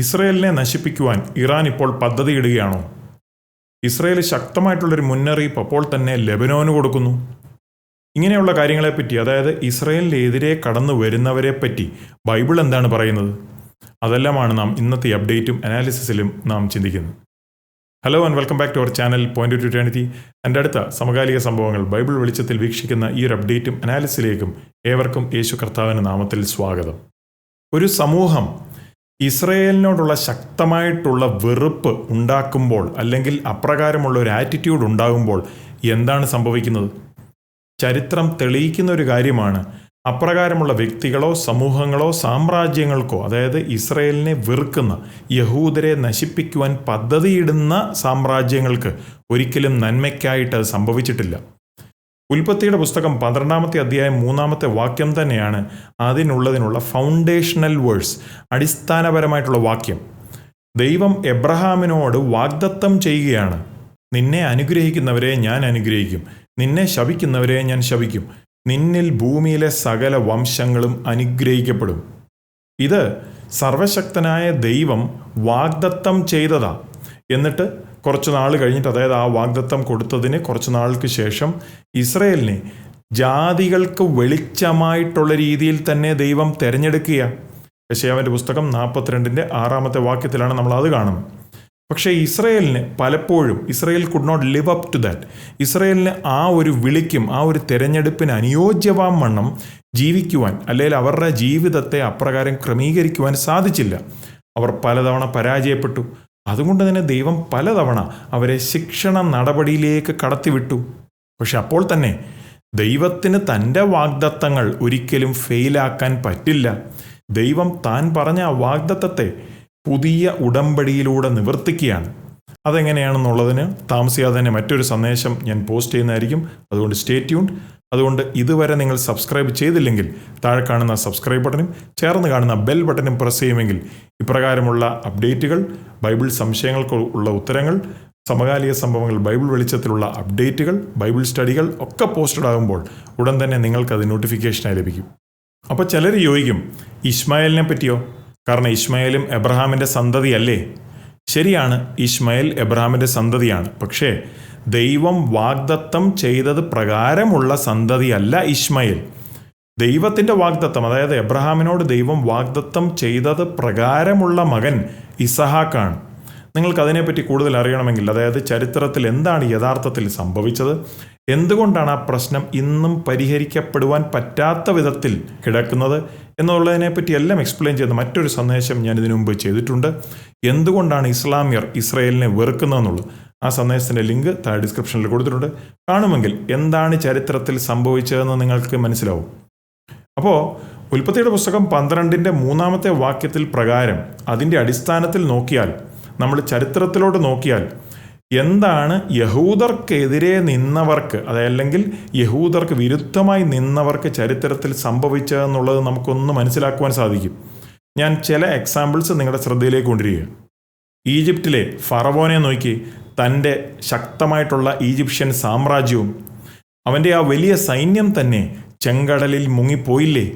ഇസ്രയേലിനെ നശിപ്പിക്കുവാൻ ഇറാൻ ഇപ്പോൾ പദ്ധതിയിടുകയാണോ? ഇസ്രയേൽ ശക്തമായിട്ടുള്ളൊരു മുന്നറിയിപ്പ് അപ്പോൾ തന്നെ ലെബനോന് കൊടുക്കുന്നു. ഇങ്ങനെയുള്ള കാര്യങ്ങളെപ്പറ്റി അതായത് ഇസ്രയേലിനെതിരെ കടന്നു വരുന്നവരെ പറ്റി ബൈബിൾ എന്താണ് പറയുന്നത്? അതെല്ലാമാണ് നാം ഇന്നത്തെ അപ്ഡേറ്റും അനാലിസിസിലും നാം ചിന്തിക്കുന്നത്. Hello and welcome back to our channel Point to Eternity എന്റെ അടുത്ത സമകാലിക സംഭവങ്ങൾ ബൈബിൾ വെളിച്ചത്തിൽ വീക്ഷിക്കുന്ന ഈ ഒരു അപ്ഡേറ്റും അനാലിസിലേക്കും ഏവർക്കും യേശു കർത്താവിന്റെ നാമത്തിൽ സ്വാഗതം. ഒരു സമൂഹം ഇസ്രയേലിനോടുള്ള ശക്തമായിട്ടുള്ള വെറുപ്പ് ഉണ്ടാക്കുമ്പോൾ അല്ലെങ്കിൽ അപ്രകാരമുള്ള ഒരു ആറ്റിറ്റ്യൂഡ് ഉണ്ടാകുമ്പോൾ എന്താണ് സംഭവിക്കുന്നത്? ചരിത്രം തെളിയിക്കുന്ന ഒരു കാര്യമാണ്. അപ്രകാരമുള്ള വ്യക്തികളോ സമൂഹങ്ങളോ സാമ്രാജ്യങ്ങൾക്കോ അതായത് ഇസ്രയേലിനെ വെറുക്കുന്ന യഹൂദരെ നശിപ്പിക്കുവാൻ പദ്ധതിയിടുന്ന സാമ്രാജ്യങ്ങൾക്ക് ഒരിക്കലും നന്മയ്ക്കായിട്ട് അത് സംഭവിച്ചിട്ടില്ല. ഉൽപ്പത്തിയുടെ പുസ്തകം പന്ത്രണ്ടാമത്തെ അധ്യായം മൂന്നാമത്തെ വാക്യം തന്നെയാണ് അതിനുള്ളതിനുള്ള ഫൗണ്ടേഷണൽ വേഴ്സ് അടിസ്ഥാനപരമായിട്ടുള്ള വാക്യം. ദൈവം എബ്രഹാമിനോട് വാഗ്ദത്തം ചെയ്യുകയാണ്. നിന്നെ അനുഗ്രഹിക്കുന്നവരെ ഞാൻ അനുഗ്രഹിക്കും. നിന്നെ ശപിക്കുന്നവരെ ഞാൻ ശപിക്കും. നിന്നിൽ ഭൂമിയിലെ സകല വംശങ്ങളും അനുഗ്രഹിക്കപ്പെടും. ഇത് സർവശക്തനായ ദൈവം വാഗ്ദത്തം ചെയ്തതാ. എന്നിട്ട് കുറച്ച് നാൾ കഴിഞ്ഞിട്ട് അതായത് ആ വാഗ്ദത്തം കൊടുത്തതിന് കുറച്ച് നാൾക്ക് ശേഷം ഇസ്രയേലിനെ ജാതികൾക്ക് വെളിച്ചമായിട്ടുള്ള രീതിയിൽ തന്നെ ദൈവം തിരഞ്ഞെടുക്കുക യശയാവിന്റെ പുസ്തകം നാൽപ്പത്തിരണ്ടിന്റെ ആറാമത്തെ വാക്യത്തിലാണ് നമ്മൾ അത് കാണുന്നത്. പക്ഷേ ഇസ്രയേലിന് പലപ്പോഴും Israel could not live up to that ഇസ്രയേലിന് ആ ഒരു വിളിക്കും ആ ഒരു തിരഞ്ഞെടുപ്പിന് അനുയോജ്യവാം വണ്ണം ജീവിക്കുവാൻ അല്ലെങ്കിൽ അവരുടെ ജീവിതത്തെ അപ്രകാരം ക്രമീകരിക്കുവാൻ സാധിച്ചില്ല. അവർ പലതവണ പരാജയപ്പെട്ടു. അതുകൊണ്ട് തന്നെ ദൈവം പലതവണ അവരെ ശിക്ഷണ നടപടിയിലേക്ക് കടത്തിവിട്ടു. പക്ഷെ അപ്പോൾ തന്നെ ദൈവത്തിന് തന്റെ വാഗ്ദത്തങ്ങൾ ഒരിക്കലും ഫെയിലാക്കാൻ പറ്റില്ല. ദൈവം താൻ പറഞ്ഞ ആ വാഗ്ദത്തത്തെ പുതിയ ഉടമ്പടിയിലൂടെ നിവർത്തിക്കുകയാണ്. അതെങ്ങനെയാണെന്നുള്ളതിന് താമസിയാതെ തന്നെ മറ്റൊരു സന്ദേശം ഞാൻ പോസ്റ്റ് ചെയ്യുന്നതായിരിക്കും. അതുകൊണ്ട് സ്റ്റേ ട്യൂൺഡ്. അതുകൊണ്ട് ഇതുവരെ നിങ്ങൾ സബ്സ്ക്രൈബ് ചെയ്തില്ലെങ്കിൽ താഴെ കാണുന്ന സബ്സ്ക്രൈബ് ബട്ടനും ചേർന്ന് കാണുന്ന ബെൽ ബട്ടനും പ്രസ് ചെയ്യുമെങ്കിൽ ഇപ്രകാരമുള്ള അപ്ഡേറ്റുകൾ ബൈബിൾ സംശയങ്ങൾക്ക് ഉള്ള ഉത്തരങ്ങൾ സമകാലിക സംഭവങ്ങൾ ബൈബിൾ വെളിച്ചത്തിലുള്ള അപ്ഡേറ്റുകൾ ബൈബിൾ സ്റ്റഡികൾ ഒക്കെ പോസ്റ്റഡ് ആകുമ്പോൾ ഉടൻ തന്നെ നിങ്ങൾക്കത് നോട്ടിഫിക്കേഷനായി ലഭിക്കും. അപ്പോൾ ചിലർ ചോദിക്കും ഇസ്മായിലിനെ പറ്റിയോ? കാരണം ഇസ്മായിലും എബ്രഹാമിന്റെ സന്തതിയല്ലേ? ശരിയാണ് ഇസ്മായിൽ എബ്രഹാമിന്റെ സന്തതിയാണ്. പക്ഷേ ദൈവം വാഗ്ദത്തം ചെയ്തത് പ്രകാരമുള്ള സന്തതിയല്ല ഇസ്മായിൽ ദൈവത്തിന്റെ വാഗ്ദത്തം അതായത് എബ്രഹാമിനോട് ദൈവം വാഗ്ദത്തം ചെയ്തത് പ്രകാരമുള്ള മകൻ ഇസഹാക്കാണ്. നിങ്ങൾക്ക് അതിനെപ്പറ്റി കൂടുതൽ അറിയണമെങ്കിൽ അതായത് ചരിത്രത്തിൽ എന്താണ് യഥാർത്ഥത്തിൽ സംഭവിച്ചത്? എന്തുകൊണ്ടാണ് ആ പ്രശ്നം ഇന്നും പരിഹരിക്കപ്പെടുവാൻ പറ്റാത്ത വിധത്തിൽ കിടക്കുന്നത് എന്നുള്ളതിനെപ്പറ്റി എല്ലാം എക്സ്പ്ലെയിൻ ചെയ്യുന്ന മറ്റൊരു സന്ദേശം ഞാൻ ഇതിനു മുമ്പ് ചെയ്തിട്ടുണ്ട്. എന്തുകൊണ്ടാണ് ഇസ്ലാമിയർ ഇസ്രയേലിനെ വെറുക്കുന്നതെന്നുള്ളത്? ആ സന്ദേശത്തിന്റെ ലിങ്ക് താഴെ ഡിസ്ക്രിപ്ഷനിൽ കൊടുത്തിട്ടുണ്ട്. കാണുമെങ്കിൽ എന്താണ് ചരിത്രത്തിൽ സംഭവിച്ചതെന്ന് നിങ്ങൾക്ക് മനസ്സിലാവും. അപ്പോൾ ഉൽപ്പത്തിയുടെ പുസ്തകം പന്ത്രണ്ടിന്റെ മൂന്നാമത്തെ വാക്യത്തിൽ പ്രകാരം അതിന്റെ അടിസ്ഥാനത്തിൽ നോക്കിയാൽ നമ്മൾ ചരിത്രത്തിലോട്ട് നോക്കിയാൽ എന്താണ് യഹൂദർക്കെതിരെ നിന്നവർക്ക് അതല്ലെങ്കിൽ യഹൂദർക്ക് വിരുദ്ധമായി നിന്നവർക്ക് ചരിത്രത്തിൽ സംഭവിച്ചതെന്നുള്ളത് നമുക്കൊന്ന് മനസ്സിലാക്കുവാൻ സാധിക്കും. ഞാൻ ചില എക്സാമ്പിൾസ് നിങ്ങളുടെ ശ്രദ്ധയിലേക്ക് കൊണ്ടിരിക്കുക ഈജിപ്തിലെ ഫറവോനെ നോക്കി. തന്റെ ശക്തമായിട്ടുള്ള ഈജിപ്ഷ്യൻ സാമ്രാജ്യവും അവന്റെ ആ വലിയ സൈന്യം തന്നെ ചെങ്കടലിൽ മുങ്ങിപ്പോയില്ലേ?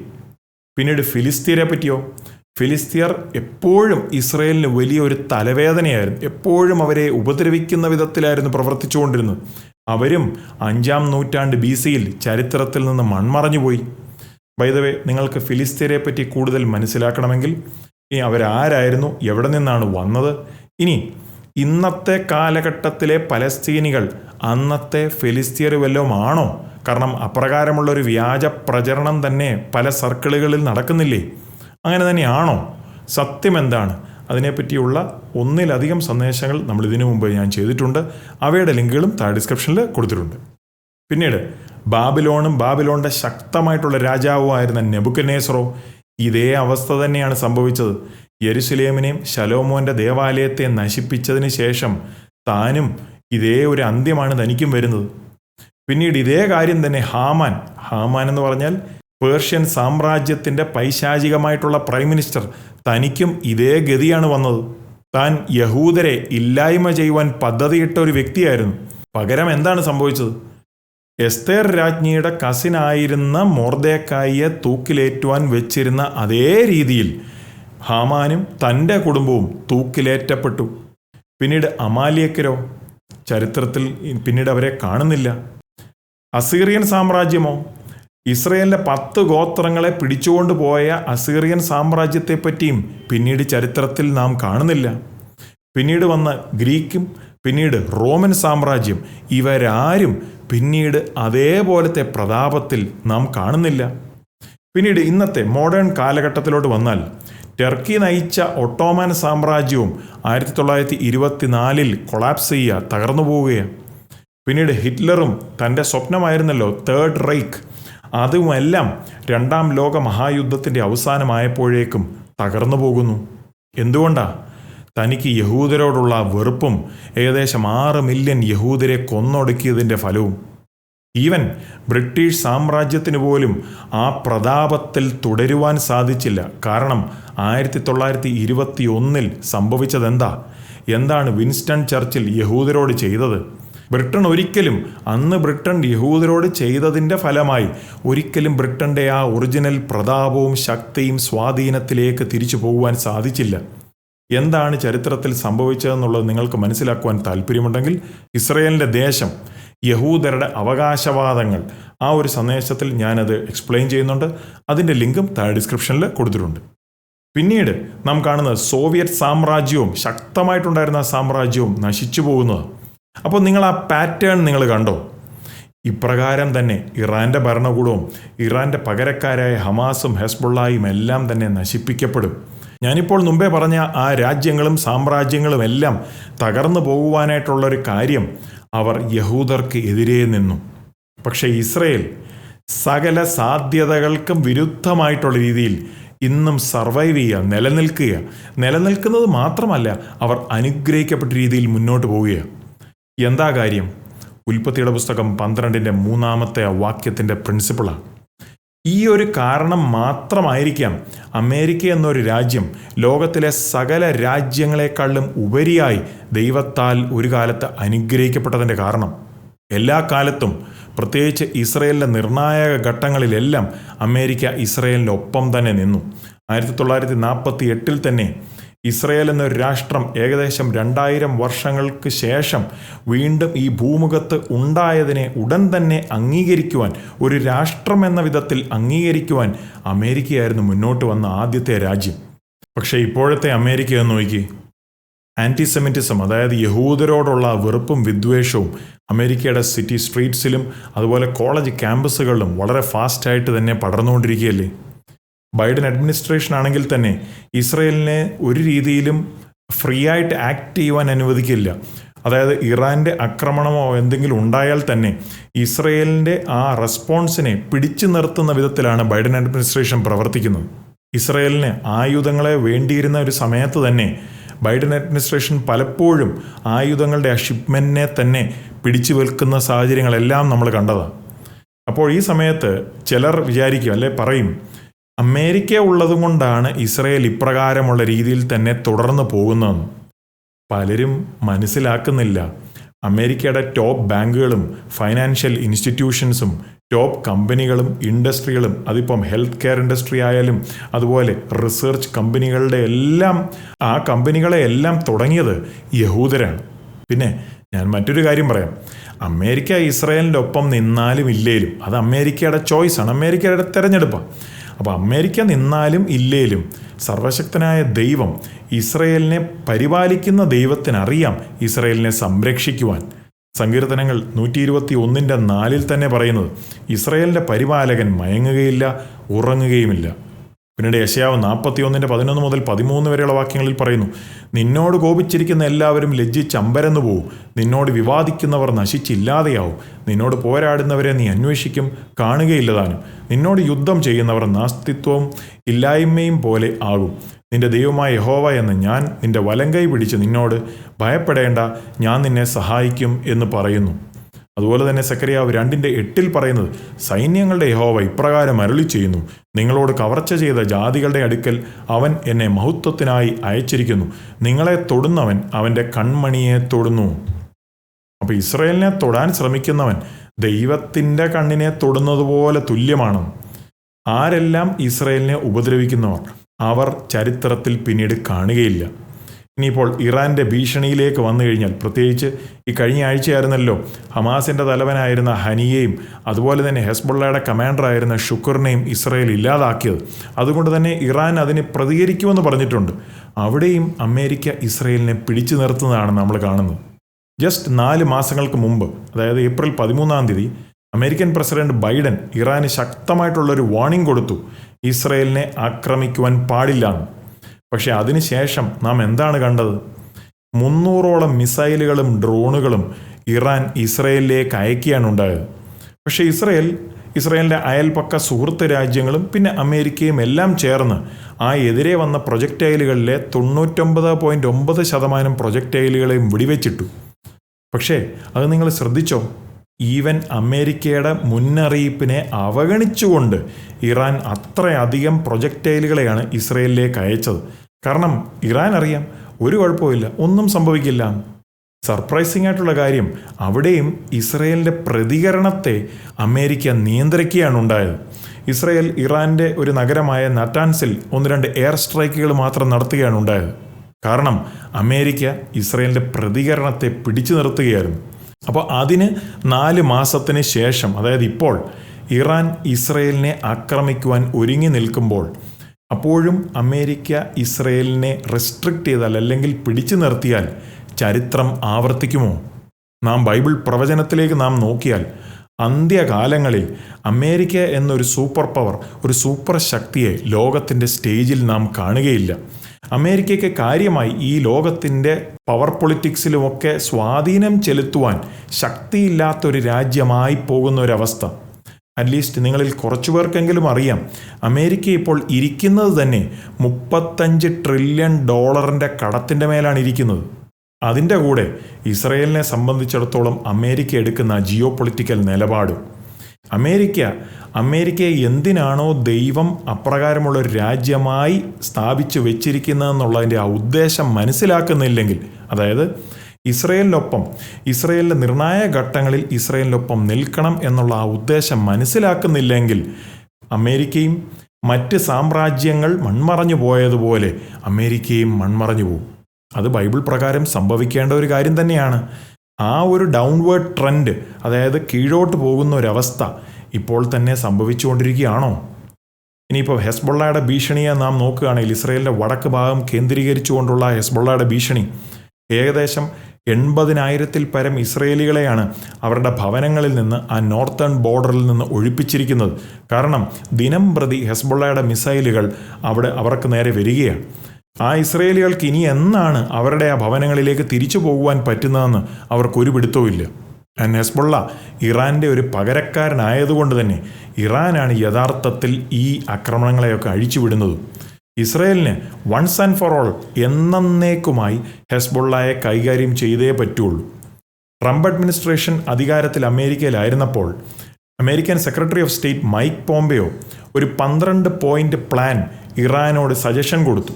പിന്നീട് ഫിലിസ്തീനെ പറ്റിയോ? ഫിലിസ്തീർ എപ്പോഴും ഇസ്രയേലിന് വലിയൊരു തലവേദനയായിരുന്നു. എപ്പോഴും അവരെ ഉപദ്രവിക്കുന്ന വിധത്തിലായിരുന്നു പ്രവർത്തിച്ചുകൊണ്ടിരുന്നത് അവരും അഞ്ചാം നൂറ്റാണ്ട് ബി സിയിൽ ചരിത്രത്തിൽ നിന്ന് മൺമറഞ്ഞു പോയി. വൈദവേ നിങ്ങൾക്ക് ഫിലിസ്തീനെ പറ്റി കൂടുതൽ മനസ്സിലാക്കണമെങ്കിൽ ഇനി അവരാരായിരുന്നു? എവിടെ നിന്നാണ് വന്നത്? ഇനി ഇന്നത്തെ കാലഘട്ടത്തിലെ പലസ്തീനികൾ അന്നത്തെ ഫിലിസ്തീർ വല്ലതും ആണോ കാരണം അപ്രകാരമുള്ള ഒരു വ്യാജ പ്രചരണം തന്നെ പല സർക്കിളുകളിൽ നടക്കുന്നില്ലേ? അങ്ങനെ തന്നെയാണോ? സത്യം എന്താണ് അതിനെപ്പറ്റിയുള്ള ഒന്നിലധികം സന്ദേശങ്ങൾ നമ്മൾ ഇതിനു മുമ്പ് ഞാൻ ചെയ്തിട്ടുണ്ട്. അവയുടെ ലിങ്കുകളും താഴെ ഡിസ്ക്രിപ്ഷനിൽ കൊടുത്തിട്ടുണ്ട്. പിന്നീട് ബാബിലോണും ബാബിലോണിന്റെ ശക്തമായിട്ടുള്ള രാജാവുമായിരുന്ന നെബുക്കനേസറോ ഇതേ അവസ്ഥ തന്നെയാണ് സംഭവിച്ചത്. യെരുസലേമിനെയും ശലോമോന്റെ ദേവാലയത്തെ നശിപ്പിച്ചതിന് ശേഷം താനും ഇതേ ഒരു അന്ത്യമാണ് തനിക്കും വരുന്നത്. പിന്നീട് ഇതേ കാര്യം തന്നെ ഹാമാൻ ഹാമാൻ എന്ന് പറഞ്ഞാൽ പേർഷ്യൻ സാമ്രാജ്യത്തിന്റെ പൈശാചികമായിട്ടുള്ള പ്രൈം മിനിസ്റ്റർ തനിക്കും ഇതേ ഗതിയാണ് വന്നത്. താൻ യഹൂദരെ ഇല്ലായ്മ ചെയ്യുവാൻ പദ്ധതിയിട്ട ഒരു വ്യക്തിയായിരുന്നു. പകരം എന്താണ് സംഭവിച്ചത്? എസ്തേർ രാജ്ഞിയുടെ കസിനായിരുന്ന മോർദേക്കായിയെ തൂക്കിലേറ്റുവാൻ വെച്ചിരുന്ന അതേ രീതിയിൽ ഹാമാനും തന്റെ കുടുംബവും തൂക്കിലേറ്റപ്പെട്ടു. പിന്നീട് അമാലിയക്കരോ? ചരിത്രത്തിൽ പിന്നീട് അവരെ കാണുന്നില്ല. അസീറിയൻ സാമ്രാജ്യമോ? ഇസ്രയേലിന്റെ പത്ത് ഗോത്രങ്ങളെ പിടിച്ചുകൊണ്ട് പോയ അസീറിയൻ സാമ്രാജ്യത്തെപ്പറ്റിയും പിന്നീട് ചരിത്രത്തിൽ നാം കാണുന്നില്ല. പിന്നീട് വന്ന ഗ്രീക്കും പിന്നീട് റോമൻ സാമ്രാജ്യം ഇവരാരും പിന്നീട് അതേപോലത്തെ പ്രതാപത്തിൽ നാം കാണുന്നില്ല. പിന്നീട് ഇന്നത്തെ മോഡേൺ കാലഘട്ടത്തിലോട്ട് വന്നാൽ ടർക്കി നയിച്ച ഒട്ടോമാൻ സാമ്രാജ്യവും ആയിരത്തി തൊള്ളായിരത്തി ഇരുപത്തിനാലിൽ കൊളാപ്സ് ചെയ്യുക തകർന്നു പോവുകയാണ്. പിന്നീട് ഹിറ്റ്ലറും തന്റെ സ്വപ്നമായിരുന്നല്ലോ തേർഡ് റൈക്ക്. അതുമെല്ലാം രണ്ടാം ലോക മഹായുദ്ധത്തിന്റെ അവസാനമായപ്പോഴേക്കും തകർന്നു പോകുന്നു. എന്തുകൊണ്ടാ? തനിക്ക് യഹൂദരോടുള്ള വെറുപ്പും ഏകദേശം ആറ് മില്യൺ യഹൂദരെ കൊന്നൊടുക്കിയതിന്റെ ഫലവും. ഈവൻ ബ്രിട്ടീഷ് സാമ്രാജ്യത്തിന് പോലും ആ പ്രതാപത്തിൽ തുടരുവാൻ സാധിച്ചില്ല. കാരണം ആയിരത്തി തൊള്ളായിരത്തി ഇരുപത്തി ഒന്നിൽ സംഭവിച്ചതെന്താ? എന്താണ് വിൻസ്റ്റൺ ചർച്ചിൽ യഹൂദരോട് ചെയ്തത്? ബ്രിട്ടൻ ഒരിക്കലും അന്ന് ബ്രിട്ടൻ യഹൂദരോട് ചെയ്തതിന്റെ ഫലമായി ഒരിക്കലും ബ്രിട്ടന്റെ ആ ഒറിജിനൽ പ്രതാപവും ശക്തിയും സ്വാധീനത്തിലേക്ക് തിരിച്ചു പോകുവാൻ സാധിച്ചില്ല. എന്താണ് ചരിത്രത്തിൽ സംഭവിച്ചതെന്നുള്ളത് നിങ്ങൾക്ക് മനസ്സിലാക്കുവാൻ താല്പര്യമുണ്ടെങ്കിൽ ഇസ്രയേലിന്റെ ദേശം യഹൂദരുടെ അവകാശവാദങ്ങൾ. ആ ഒരു സന്ദേശത്തിൽ ഞാനത് എക്സ്പ്ലെയിൻ ചെയ്യുന്നുണ്ട്. അതിന്റെ ലിങ്കും താഴെ ഡിസ്ക്രിപ്ഷനിൽ കൊടുത്തിട്ടുണ്ട്. പിന്നീട് നാം കാണുന്നത് സോവിയറ്റ് സാമ്രാജ്യവും ശക്തമായിട്ടുണ്ടായിരുന്ന സാമ്രാജ്യവും നശിച്ചു പോകുന്നത്. അപ്പോൾ നിങ്ങൾ ആ പാറ്റേൺ നിങ്ങൾ കണ്ടോ? ഇപ്രകാരം തന്നെ ഇറാന്റെ ഭരണകൂടവും ഇറാന്റെ പകരക്കാരായ ഹമാസും ഹെസ്ബുള്ളായും എല്ലാം തന്നെ നശിപ്പിക്കപ്പെടും. ഞാനിപ്പോൾ മുമ്പേ പറഞ്ഞ ആ രാജ്യങ്ങളും സാമ്രാജ്യങ്ങളും എല്ലാം തകർന്നു പോകുവാനായിട്ടുള്ളൊരു കാര്യം അവർ യഹൂദർക്ക് എതിരെ നിന്നു. പക്ഷേ ഇസ്രയേൽ സകല സാധ്യതകൾക്കും വിരുദ്ധമായിട്ടുള്ള രീതിയിൽ ഇന്നും സർവൈവ് ചെയ്യുക നിലനിൽക്കുക. നിലനിൽക്കുന്നത് മാത്രമല്ല അവർ അനുഗ്രഹിക്കപ്പെട്ട രീതിയിൽ മുന്നോട്ട് പോവുകയാണ് എന്താ കാര്യം? ഉൽപ്പത്തിയുടെ പുസ്തകം പന്ത്രണ്ടിന്റെ മൂന്നാമത്തെ വാക്യത്തിന്റെ പ്രിൻസിപ്പിളാണ് ഈ ഒരു കാരണം മാത്രമായിരിക്കാം അമേരിക്ക എന്നൊരു രാജ്യം ലോകത്തിലെ സകല രാജ്യങ്ങളെക്കാളും ഉപരിയായി ദൈവത്താൽ ഒരു കാലത്ത് അനുഗ്രഹിക്കപ്പെട്ടതിന്റെ കാരണം. എല്ലാ കാലത്തും പ്രത്യേകിച്ച് ഇസ്രയേലിന്റെ നിർണായക ഘട്ടങ്ങളിലെല്ലാം അമേരിക്ക ഇസ്രയേലിന്റെ ഒപ്പം തന്നെ നിന്നു. ആയിരത്തി തൊള്ളായിരത്തി നാൽപ്പത്തി എട്ടിൽ തന്നെ ഇസ്രയേൽ എന്നൊരു രാഷ്ട്രം ഏകദേശം രണ്ടായിരം വർഷങ്ങൾക്ക് ശേഷം വീണ്ടും ഈ ഭൂമുഖത്ത് ഉണ്ടായതിനെ ഉടൻ തന്നെ അംഗീകരിക്കുവാൻ ഒരു രാഷ്ട്രം എന്ന വിധത്തിൽ അംഗീകരിക്കുവാൻ അമേരിക്കയായിരുന്നു മുന്നോട്ട് വന്ന ആദ്യത്തെ രാജ്യം. പക്ഷേ ഇപ്പോഴത്തെ അമേരിക്ക എന്ന് നോക്കി. ആന്റിസെമിറ്റിസം അതായത് യഹൂദരോടുള്ള വെറുപ്പും വിദ്വേഷവും അമേരിക്കയുടെ സിറ്റി സ്ട്രീറ്റ്സിലും അതുപോലെ കോളേജ് ക്യാമ്പസുകളിലും വളരെ ഫാസ്റ്റായിട്ട് തന്നെ പടർന്നുകൊണ്ടിരിക്കുകയല്ലേ? ബൈഡൻ അഡ്മിനിസ്ട്രേഷൻ ആണെങ്കിൽ തന്നെ ഇസ്രയേലിനെ ഒരു രീതിയിലും ഫ്രീ ആയിട്ട് ആക്ട് ചെയ്യുവാൻ അനുവദിക്കില്ല. അതായത് ഇറാന്റെ ആക്രമണമോ എന്തെങ്കിലും ഉണ്ടായാൽ തന്നെ ഇസ്രയേലിന്റെ ആ റെസ്പോൺസിനെ പിടിച്ചു നിർത്തുന്ന വിധത്തിലാണ് ബൈഡൻ അഡ്മിനിസ്ട്രേഷൻ പ്രവർത്തിക്കുന്നത്. ഇസ്രയേലിന് ആയുധങ്ങളെ വേണ്ടിയിരുന്ന ഒരു സമയത്ത് തന്നെ ബൈഡൻ അഡ്മിനിസ്ട്രേഷൻ പലപ്പോഴും ആയുധങ്ങളുടെ ആ ഷിപ്മെന്റിനെ തന്നെ പിടിച്ചു വെൽക്കുന്ന സാഹചര്യങ്ങളെല്ലാം നമ്മൾ കണ്ടതാണ്. അപ്പോൾ ഈ സമയത്ത് ചിലർ വിചാരിക്കും അല്ലെ പറയും അമേരിക്ക ഉള്ളതും കൊണ്ടാണ് ഇസ്രയേൽ ഇപ്രകാരമുള്ള രീതിയിൽ തന്നെ തുടർന്നു പോകുന്നതെന്ന്. പലരും മനസ്സിലാക്കുന്നില്ല. അമേരിക്കയുടെ ടോപ്പ് ബാങ്കുകളും ഫൈനാൻഷ്യൽ ഇൻസ്റ്റിറ്റ്യൂഷൻസും ടോപ്പ് കമ്പനികളും ഇൻഡസ്ട്രികളും അതിപ്പം ഹെൽത്ത് കെയർ ഇൻഡസ്ട്രി ആയാലും അതുപോലെ റിസർച്ച് കമ്പനികളുടെ എല്ലാം ആ കമ്പനികളെ എല്ലാം തുടങ്ങിയത് യഹൂദരാണ്. പിന്നെ ഞാൻ മറ്റൊരു കാര്യം പറയാം. അമേരിക്ക ഇസ്രായേലിന്റെ ഒപ്പം നിന്നാലും ഇല്ലേലും അത് അമേരിക്കയുടെ ചോയ്സാണ്. അമേരിക്കയുടെ തെരഞ്ഞെടുപ്പാണ്. അപ്പോൾ അമേരിക്ക നിന്നാലും ഇല്ലേലും സർവശക്തനായ ദൈവം ഇസ്രയേലിനെ പരിപാലിക്കുന്ന ദൈവത്തിനറിയാം ഇസ്രയേലിനെ സംരക്ഷിക്കുവാൻ. സങ്കീർത്തനങ്ങൾ നൂറ്റി ഇരുപത്തി ഒന്നിന്റെ നാലിൽ തന്നെ പറയുന്നത് ഇസ്രയേലിന്റെ പരിപാലകൻ മയങ്ങുകയില്ല ഉറങ്ങുകയുമില്ല. പിന്നീട് യശയാവ് നാൽപ്പത്തി ഒന്നിന്റെ പതിനൊന്ന് മുതൽ പതിമൂന്ന് വരെയുള്ള വാക്യങ്ങളിൽ പറയുന്നു നിന്നോട് കോപിച്ചിരിക്കുന്ന എല്ലാവരും ലജ്ജിച്ച് അമ്പരന്ന് പോവും. നിന്നോട് വിവാദിക്കുന്നവർ നശിച്ചില്ലാതെയാവും. നിന്നോട് പോരാടുന്നവരെ നീ അന്വേഷിക്കും കാണുകയില്ലതാനും. നിന്നോട് യുദ്ധം ചെയ്യുന്നവർ നാസ്തിത്വവും ഇല്ലായ്മയും പോലെ ആകും. നിന്റെ ദൈവമായ യഹോവ എന്ന് ഞാൻ നിന്റെ വലങ്കൈ പിടിച്ച് നിന്നോട് ഭയപ്പെടേണ്ട. ഞാൻ നിന്നെ സഹായിക്കും എന്ന് പറയുന്നു. അതുപോലെ തന്നെ സക്കറിയാവ് രണ്ടിന്റെ എട്ടിൽ പറയുന്നത് സൈന്യങ്ങളുടെ യഹോവ ഇപ്രകാരം അരളി ചെയ്യുന്നു നിങ്ങളോട് കവർച്ച ചെയ്ത ജാതികളുടെ അടുക്കൽ അവൻ എന്നെ മഹത്വത്തിനായി അയച്ചിരിക്കുന്നു. നിങ്ങളെ തൊടുന്നവൻ അവന്റെ കൺമണിയെ തൊടുന്നു. അപ്പോൾ ഇസ്രയേലിനെ തൊടാൻ ശ്രമിക്കുന്നവൻ ദൈവത്തിന്റെ കണ്ണിനെ തൊടുന്നത് പോലെ തുല്യമാണ്. ആരെല്ലാം ഇസ്രയേലിനെ ഉപദ്രവിക്കുന്നവർ അവർ ചരിത്രത്തിൽ പിന്നീട് കാണുകയില്ല. ഇനിയിപ്പോൾ ഇറാന്റെ ഭീഷണിയിലേക്ക് വന്നു കഴിഞ്ഞാൽ പ്രത്യേകിച്ച് ഈ കഴിഞ്ഞ ആഴ്ചയായിരുന്നല്ലോ ഹമാസിന്റെ തലവനായിരുന്ന ഹനിയെയും അതുപോലെ തന്നെ ഹെസ്ബുള്ളയുടെ കമാൻഡറായിരുന്ന ഷുക്കറിനെയും ഇസ്രായേൽ ഇല്ലാതാക്കിയത്. അതുകൊണ്ട് തന്നെ ഇറാൻ അതിനെ പ്രതികരിക്കുമെന്ന് പറഞ്ഞിട്ടുണ്ട്. അവിടെയും അമേരിക്ക ഇസ്രയേലിനെ പിടിച്ചു നിർത്തുന്നതാണ് നമ്മൾ കാണുന്നത്. ജസ്റ്റ് നാല് മാസങ്ങൾക്ക് മുമ്പ് അതായത് ഏപ്രിൽ പതിമൂന്നാം തീയതി അമേരിക്കൻ പ്രസിഡന്റ് ബൈഡൻ ഇറാന് ശക്തമായിട്ടുള്ളൊരു വാർണിംഗ് കൊടുത്തു. ഇസ്രയേലിനെ ആക്രമിക്കുവാൻ പാടില്ലാന്ന് പക്ഷെ അതിനുശേഷം നാം എന്താണ് കണ്ടത്? മുന്നൂറോളം മിസൈലുകളും ഡ്രോണുകളും ഇറാൻ ഇസ്രയേലിലേക്ക് അയക്കുകയാണ് ഉണ്ടായത്. പക്ഷേ ഇസ്രയേൽ ഇസ്രയേലിന്റെ അയൽപക്ക സുഹൃത്ത് രാജ്യങ്ങളും പിന്നെ അമേരിക്കയും എല്ലാം ചേർന്ന് ആ എതിരെ വന്ന പ്രൊജക്ടൈലുകളിലെ തൊണ്ണൂറ്റൊമ്പത് പോയിന്റ് ഒമ്പത് ശതമാനം പ്രൊജക്ടൈലുകളെയും വെടിവെച്ചിട്ടു. പക്ഷേ അത് നിങ്ങൾ ശ്രദ്ധിച്ചോ? ഈവൻ അമേരിക്കയുടെ മുന്നറിയിപ്പിനെ അവഗണിച്ചുകൊണ്ട് ഇറാൻ അത്രയധികം പ്രൊജക്ടൈലുകളെയാണ് ഇസ്രയേലിലേക്ക് അയച്ചത്. കാരണം ഇറാൻ അറിയാം ഒരു കുഴപ്പമില്ല ഒന്നും സംഭവിക്കില്ല. സർപ്രൈസിംഗ് ആയിട്ടുള്ള കാര്യം അവിടെയും ഇസ്രയേലിന്റെ പ്രതികരണത്തെ അമേരിക്ക നിയന്ത്രിക്കുകയാണ് ഉണ്ടായത്. ഇസ്രയേൽ ഇറാന്റെ ഒരു നഗരമായ നറ്റാൻസിൽ ഒന്ന് രണ്ട് എയർ സ്ട്രൈക്കുകൾ മാത്രം നടത്തുകയാണ് ഉണ്ടായത്. കാരണം അമേരിക്ക ഇസ്രയേലിന്റെ പ്രതികരണത്തെ പിടിച്ചു നിർത്തുകയായിരുന്നു. അപ്പോൾ അതിന് നാല് മാസത്തിന് ശേഷം അതായത് ഇപ്പോൾ ഇറാൻ ഇസ്രയേലിനെ ആക്രമിക്കുവാൻ ഒരുങ്ങി നിൽക്കുമ്പോൾ അപ്പോഴും അമേരിക്ക ഇസ്രയേലിനെ റെസ്ട്രിക്റ്റ് ചെയ്താൽ അല്ലെങ്കിൽ പിടിച്ചു നിർത്തിയാൽ ചരിത്രം ആവർത്തിക്കുമോ? നാം ബൈബിൾ പ്രവചനത്തിലേക്ക് നാം നോക്കിയാൽ അന്ത്യകാലങ്ങളിൽ അമേരിക്ക എന്നൊരു സൂപ്പർ പവർ ഒരു സൂപ്പർ ശക്തിയെ ലോകത്തിന്റെ സ്റ്റേജിൽ നാം കാണുകയില്ല. അമേരിക്കയ്ക്ക് കാര്യമായി ഈ ലോകത്തിന്റെ പവർ പൊളിറ്റിക്സിലുമൊക്കെ സ്വാധീനം ചെലുത്തുവാൻ ശക്തിയില്ലാത്തൊരു രാജ്യമായി പോകുന്ന ഒരവസ്ഥ അറ്റ്ലീസ്റ്റ് നിങ്ങളിൽ കുറച്ചു പേർക്കെങ്കിലും അറിയാം അമേരിക്ക ഇപ്പോൾ ഇരിക്കുന്നത് തന്നെ മുപ്പത്തഞ്ച് ട്രില്യൺ ഡോളറിന്റെ കടത്തിന്റെ മേലാണ് ഇരിക്കുന്നത്. അതിന്റെ കൂടെ ഇസ്രയേലിനെ സംബന്ധിച്ചിടത്തോളം അമേരിക്ക എടുക്കുന്ന ജിയോ പൊളിറ്റിക്കൽ നിലപാടും. അമേരിക്ക അമേരിക്കയെ എന്തിനാണോ ദൈവം അപ്രകാരമുള്ള ഒരു രാജ്യമായി സ്ഥാപിച്ചു വെച്ചിരിക്കുന്നതെന്നുള്ളതിന്റെ ആ ഉദ്ദേശം മനസ്സിലാക്കുന്നില്ലെങ്കിൽ അതായത് ഇസ്രയേലിനൊപ്പം ഇസ്രയേലിന്റെ നിർണായക ഘട്ടങ്ങളിൽ ഇസ്രയേലിനൊപ്പം നിൽക്കണം എന്നുള്ള ആ ഉദ്ദേശം മനസ്സിലാക്കുന്നില്ലെങ്കിൽ അമേരിക്കയും മറ്റ് സാമ്രാജ്യങ്ങൾ മൺമറഞ്ഞു പോയതുപോലെ അമേരിക്കയും മൺമറഞ്ഞു പോകും അത് ബൈബിൾ പ്രകാരം സംഭവിക്കേണ്ട ഒരു കാര്യം തന്നെയാണ്. ആ ഒരു ഡൗൺവേർഡ് ട്രെൻഡ് അതായത് കീഴോട്ട് പോകുന്ന ഒരവസ്ഥ ഇപ്പോൾ തന്നെ സംഭവിച്ചുകൊണ്ടിരിക്കുകയാണോ? ഇനിയിപ്പോൾ ഹെസ്ബൊള്ളയുടെ ഭീഷണിയെ നാം നോക്കുകയാണെങ്കിൽ ഇസ്രയേലിന്റെ വടക്ക് ഭാഗം കേന്ദ്രീകരിച്ചുകൊണ്ടുള്ള ഹെസ്ബൊള്ളയുടെ ഭീഷണി. ഏകദേശം എൺപതിനായിരത്തിൽ പരം ഇസ്രയേലികളെയാണ് അവരുടെ ഭവനങ്ങളിൽ നിന്ന് ആ നോർത്തേൺ ബോർഡറിൽ നിന്ന് ഒഴിപ്പിച്ചിരിക്കുന്നത്. കാരണം ദിനം പ്രതി ഹെസ്ബുള്ളയുടെ മിസൈലുകൾ അവിടെ അവർക്ക് നേരെ വരികയാണ്. ആ ഇസ്രയേലികൾക്ക് ഇനി എന്നാണ് അവരുടെ ആ ഭവനങ്ങളിലേക്ക് തിരിച്ചു പോകുവാൻ പറ്റുന്നതെന്ന് അവർക്കൊരു പിടുത്തവുമില്ല ആൻഡ് ഹെസ്ബുള്ള ഇറാന്റെ ഒരു പകരക്കാരനായതുകൊണ്ട് തന്നെ ഇറാനാണ് യഥാർത്ഥത്തിൽ ഈ ആക്രമണങ്ങളെയൊക്കെ അഴിച്ചുവിടുന്നത്. ഇസ്രയേലിന് വൺസ് ആൻഡ് ഫോർ ഓൾ എന്നേക്കുമായി ഹെസ്ബുള്ളയെ കൈകാര്യം ചെയ്തേ പറ്റുള്ളൂ. ട്രംപ് അഡ്മിനിസ്ട്രേഷൻ അധികാരത്തിൽ അമേരിക്കയിലായിരുന്നപ്പോൾ American secretary of state Mike Pompeo ഒരു പന്ത്രണ്ട് പോയിന്റ് പ്ലാൻ ഇറാനോട് സജഷൻ കൊടുത്തു.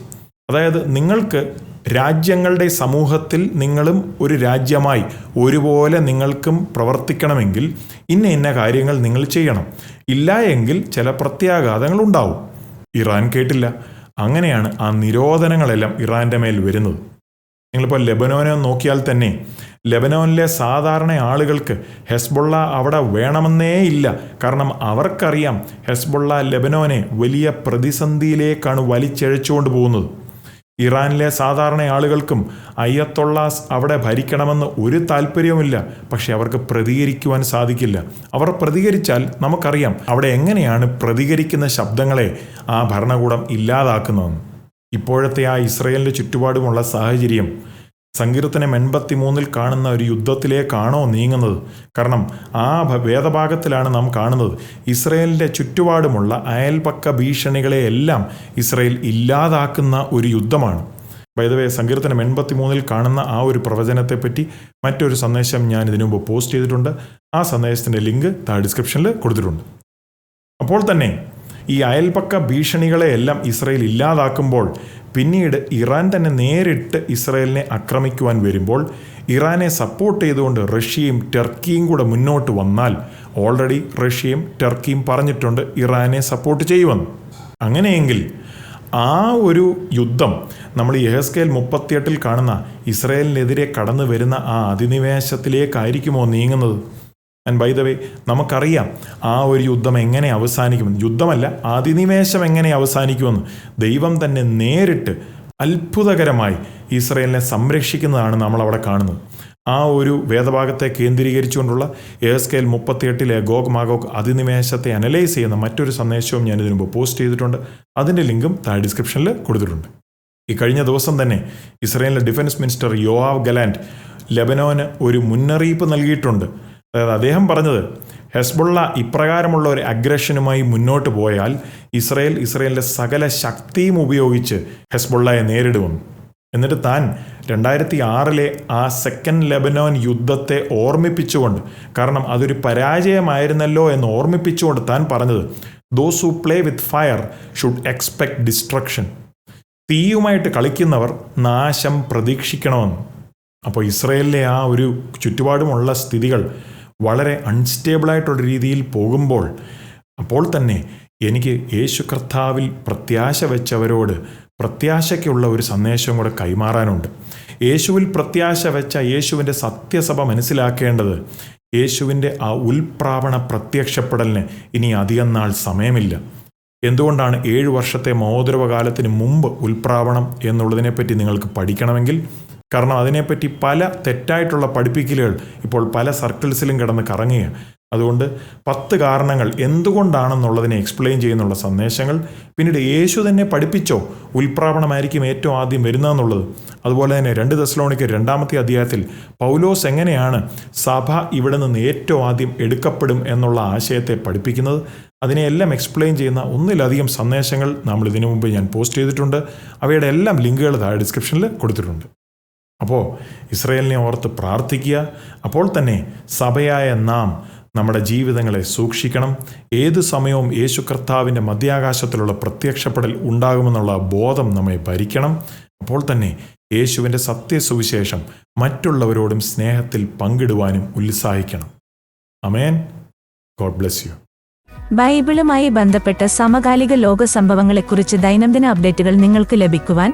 അതായത് നിങ്ങൾക്ക് രാജ്യങ്ങളുടെ സമൂഹത്തിൽ നിങ്ങളും ഒരു രാജ്യമായി ഒരുപോലെ നിങ്ങൾക്കും പ്രവർത്തിക്കണമെങ്കിൽ ഇന്ന ഇന്ന കാര്യങ്ങൾ നിങ്ങൾ ചെയ്യണം. ഇല്ല എങ്കിൽ ചില പ്രത്യാഘാതങ്ങൾ ഉണ്ടാവും. ഇറാൻ കേട്ടില്ല. അങ്ങനെയാണ് ആ നിരോധനങ്ങളെല്ലാം ഇറാന്റെ മേൽ വരുന്നത്. നിങ്ങളിപ്പോൾ ലെബനോനെ നോക്കിയാൽ തന്നെ ലെബനോനിലെ സാധാരണ ആളുകൾക്ക് ഹെസ്ബുള്ള അവിടെ വേണമെന്നേ ഇല്ല. കാരണം അവർക്കറിയാം ഹെസ്ബുള്ള ലെബനോനെ വലിയ പ്രതിസന്ധിയിലേക്കാണ് വലിച്ചഴച്ചുകൊണ്ട് പോകുന്നത്. ഇറാനിലെ സാധാരണ ആളുകൾക്കും അയ്യത്തൊള്ളാസ് അവിടെ ഭരിക്കണമെന്ന് ഒരു താല്പര്യവുമില്ല. പക്ഷെ അവർക്ക് പ്രതികരിക്കുവാൻ സാധിക്കില്ല. അവർ പ്രതികരിച്ചാൽ നമുക്കറിയാം അവിടെ എങ്ങനെയാണ് പ്രതികരിക്കുന്ന ശബ്ദങ്ങളെ ആ ഭരണകൂടം ഇല്ലാതാക്കുന്നതെന്ന്. ഇപ്പോഴത്തെ ആ ഇസ്രയേലിന്റെ ചുറ്റുപാടുമുള്ള സാഹചര്യം സങ്കീർത്തനം എൺപത്തി മൂന്നിൽ കാണുന്ന ഒരു യുദ്ധത്തിലേക്കാണോ നീങ്ങുന്നത്? കാരണം ആ വേദഭാഗത്തിലാണ് നാം കാണുന്നത്. ഇസ്രയേലിന്റെ ചുറ്റുപാടുമുള്ള അയൽപക്ക ഭീഷണികളെയെല്ലാം ഇസ്രയേൽ ഇല്ലാതാക്കുന്ന ഒരു യുദ്ധമാണ്. വൈദവേ സങ്കീർത്തനം എൺപത്തി മൂന്നിൽ കാണുന്ന ആ ഒരു പ്രവചനത്തെപ്പറ്റി മറ്റൊരു സന്ദേശം ഞാൻ ഇതിനു മുമ്പ് പോസ്റ്റ് ചെയ്തിട്ടുണ്ട്. ആ സന്ദേശത്തിന്റെ ലിങ്ക് താഴെ ഡിസ്ക്രിപ്ഷനിൽ കൊടുത്തിട്ടുണ്ട്. അപ്പോൾ തന്നെ ഈ അയൽപക്ക ഭീഷണികളെയെല്ലാം ഇസ്രയേൽ ഇല്ലാതാക്കുമ്പോൾ പിന്നീട് ഇറാൻ തന്നെ നേരിട്ട് ഇസ്രയേലിനെ ആക്രമിക്കുവാൻ വരുമ്പോൾ ഇറാനെ സപ്പോർട്ട് ചെയ്തുകൊണ്ട് റഷ്യയും ടർക്കിയും കൂടെ മുന്നോട്ട് വന്നാൽ ഓൾറെഡി റഷ്യയും ടർക്കിയും പറഞ്ഞിട്ടുണ്ട് ഇറാനെ സപ്പോർട്ട് ചെയ്യുമെന്ന്. അങ്ങനെയെങ്കിൽ ആ ഒരു യുദ്ധം നമ്മൾ യഹസ്കേൽ മുപ്പത്തിയെട്ടിൽ കാണുന്ന ഇസ്രയേലിനെതിരെ കടന്നു വരുന്ന ആ അധിനിവേശത്തിലേക്കായിരിക്കുമോ നീങ്ങുന്നത്? ആൻഡ് ബൈ ദ വേ നമുക്കറിയാം ആ ഒരു യുദ്ധം എങ്ങനെ അവസാനിക്കുമെന്ന്. യുദ്ധമല്ല അധിനിവേശം എങ്ങനെ അവസാനിക്കുമെന്ന്. ദൈവം തന്നെ നേരിട്ട് അത്ഭുതകരമായി ഇസ്രയേലിനെ സംരക്ഷിക്കുന്നതാണ് നമ്മൾ അവിടെ കാണുന്നത്. ആ ഒരു വേദഭാഗത്തെ കേന്ദ്രീകരിച്ചുകൊണ്ടുള്ള എസ്കേൽ മുപ്പത്തിയെട്ടിലെ ഗോഗ് മാഗോഗ് അധിനിവേശത്തെ അനലൈസ് ചെയ്യുന്ന മറ്റൊരു സന്ദേശവും ഞാൻ ഇതിനു മുമ്പ് പോസ്റ്റ് ചെയ്തിട്ടുണ്ട്. അതിന്റെ ലിങ്കും താഴെ ഡിസ്ക്രിപ്ഷനിൽ കൊടുത്തിട്ടുണ്ട്. ഈ കഴിഞ്ഞ ദിവസം തന്നെ ഇസ്രയേലിലെ ഡിഫൻസ് മിനിസ്റ്റർ യോവാവ് ഗലാൻഡ് ലെബനോന് ഒരു മുന്നറിയിപ്പ് നൽകിയിട്ടുണ്ട്. അതായത് അദ്ദേഹം പറഞ്ഞത് ഹെസ്ബുള്ള ഇപ്രകാരമുള്ള ഒരു അഗ്രഷനുമായി മുന്നോട്ട് പോയാൽ ഇസ്രയേൽ ഇസ്രയേലിന്റെ സകല ശക്തിയും ഉപയോഗിച്ച് ഹെസ്ബുള്ളയെ നേരിടുമെന്ന് എന്നിട്ട് താൻ രണ്ടായിരത്തി ആറിലെ ആ സെക്കൻഡ് ലെബനോൻ യുദ്ധത്തെ ഓർമ്മിപ്പിച്ചുകൊണ്ട് കാരണം അതൊരു പരാജയമായിരുന്നല്ലോ എന്ന് ഓർമ്മിപ്പിച്ചുകൊണ്ട് താൻ പറഞ്ഞത് those who play with fire should expect destruction തീയുമായിട്ട് കളിക്കുന്നവർ നാശം പ്രതീക്ഷിക്കണമെന്ന്. അപ്പോൾ ഇസ്രയേലിലെ ആ ഒരു ചുറ്റുപാടുമുള്ള സ്ഥിതികൾ വളരെ അൺസ്റ്റേബിളായിട്ടുള്ള രീതിയിൽ പോകുമ്പോൾ അപ്പോൾ തന്നെ എനിക്ക് യേശു കർത്താവിൽ പ്രത്യാശ വെച്ചവരോട് പ്രത്യാശയ്ക്കുള്ള ഒരു സന്ദേശം കൂടെ കൈമാറാനുണ്ട്. യേശുവിൽ പ്രത്യാശ വെച്ച യേശുവിന്റെ സത്യസഭ മനസ്സിലാക്കേണ്ടത് യേശുവിന്റെ ആ ഉൽപ്രാവണ പ്രത്യക്ഷപ്പെടലിന് ഇനി അധികം നാൾ സമയമില്ല. എന്തുകൊണ്ടാണ് ഏഴ് വർഷത്തെ മഹോദരവകാലത്തിന് മുമ്പ് ഉൽപ്രാവണം എന്നുള്ളതിനെപ്പറ്റി നിങ്ങൾക്ക് പഠിക്കണമെങ്കിൽ കാരണം അതിനെപ്പറ്റി പല തെറ്റായിട്ടുള്ള പഠിപ്പിക്കലുകൾ ഇപ്പോൾ പല സർക്കിൾസിലും കിടന്ന് കറങ്ങുകയാണ്. അതുകൊണ്ട് പത്ത് കാരണങ്ങൾ എന്തുകൊണ്ടാണെന്നുള്ളതിനെ എക്സ്പ്ലെയിൻ ചെയ്യുന്നുള്ള സന്ദേശങ്ങൾ പിന്നീട് യേശു തന്നെ പഠിപ്പിച്ചോ? ഉൽപ്രാവണമായിരിക്കും ഏറ്റവും ആദ്യം വരുന്നതെന്നുള്ളത്. അതുപോലെ തന്നെ രണ്ട് ദശലോണിക്ക് രണ്ടാമത്തെ അധ്യായത്തിൽ പൗലോസ് എങ്ങനെയാണ് സഭ ഇവിടെ നിന്ന് ഏറ്റവും ആദ്യം എടുക്കപ്പെടും എന്നുള്ള ആശയത്തെ പഠിപ്പിക്കുന്നത്. അതിനെയെല്ലാം എക്സ്പ്ലെയിൻ ചെയ്യുന്ന ഒന്നിലധികം സന്ദേശങ്ങൾ നമ്മൾ ഇതിനു മുമ്പ് ഞാൻ പോസ്റ്റ് ചെയ്തിട്ടുണ്ട്. അവയുടെ എല്ലാം ലിങ്കുകൾ താഴെ ഡിസ്ക്രിപ്ഷനിൽ കൊടുത്തിട്ടുണ്ട്. അപ്പോൾ ഇസ്രയേലിനെ ഓർത്ത് പ്രാർത്ഥിക്കുക. അപ്പോൾ തന്നെ സഭയായ നാം നമ്മുടെ ജീവിതങ്ങളെ സൂക്ഷിക്കണം. ഏത് സമയവും യേശു കർത്താവിന്റെ മധ്യാകാശത്തിലുള്ള പ്രത്യക്ഷപ്പെടൽ ഉണ്ടാകുമെന്നുള്ള ബോധം നമ്മെ ഭരിക്കണം. അപ്പോൾ തന്നെ യേശുവിന്റെ സത്യസുവിശേഷം മറ്റുള്ളവരോടും സ്നേഹത്തിൽ പങ്കിടുവാനും ഉത്സാഹിക്കണം. Amen God bless you. ബൈബിളുമായി ബന്ധപ്പെട്ട സമകാലിക ലോക സംഭവങ്ങളെക്കുറിച്ച് ദൈനംദിന അപ്ഡേറ്റുകൾ നിങ്ങൾക്ക് ലഭിക്കുവാൻ